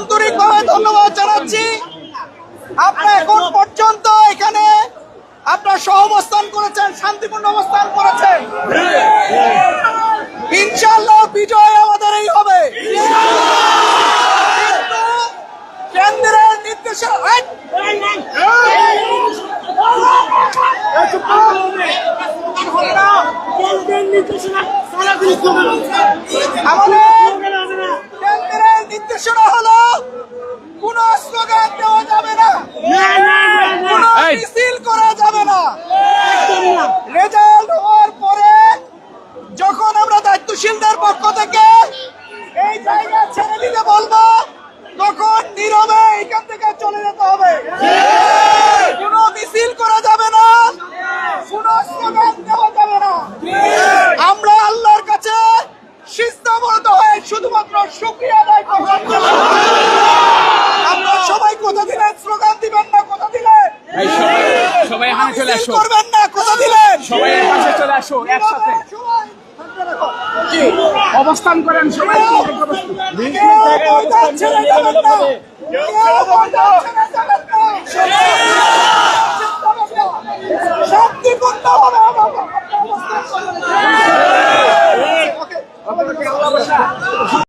আন্তরিকভাবে ধন্যবাদ জানাচ্ছি। আপনারা এখন পর্যন্ত এখানে আপনার সহাবস্থান করেছেন শান্তিপূর্ণ অবস্থান করেছেন। ইনশাল্লাহ বিজয় আমাদের এই হবে। কেন্দ্রের নির্দেশে এই! আমাদের কেন্দ্রের নির্দেশনা হলো কোন স্লোগান দেওয়া যাবে না কোন এই! মিছিল করা যাবে না রেজাল্ট হওয়ার পরে যখন আমরা দায়িত্বশীলদের পক্ষ থেকে এই জায়গা দিতে বলব তখন নীরবে এখান থেকে চলে যেতে হবে কোন মিছিল করা যাবে না কোন স্লোগান দেওয়া যাবে না আমরা আল্লাহর কাছে হয়ে শুধুমাত্র শুক্রিয়া আদায় করব আমরা সবাই কথা দিলেন স্লোগান দিবেন না কথা দিলেন সবাই এখানে চলে আসো করবেন না কথা দিলেন সবাই পাশে চলে আসো একসাথে সবাই অবস্থান করেন সবাই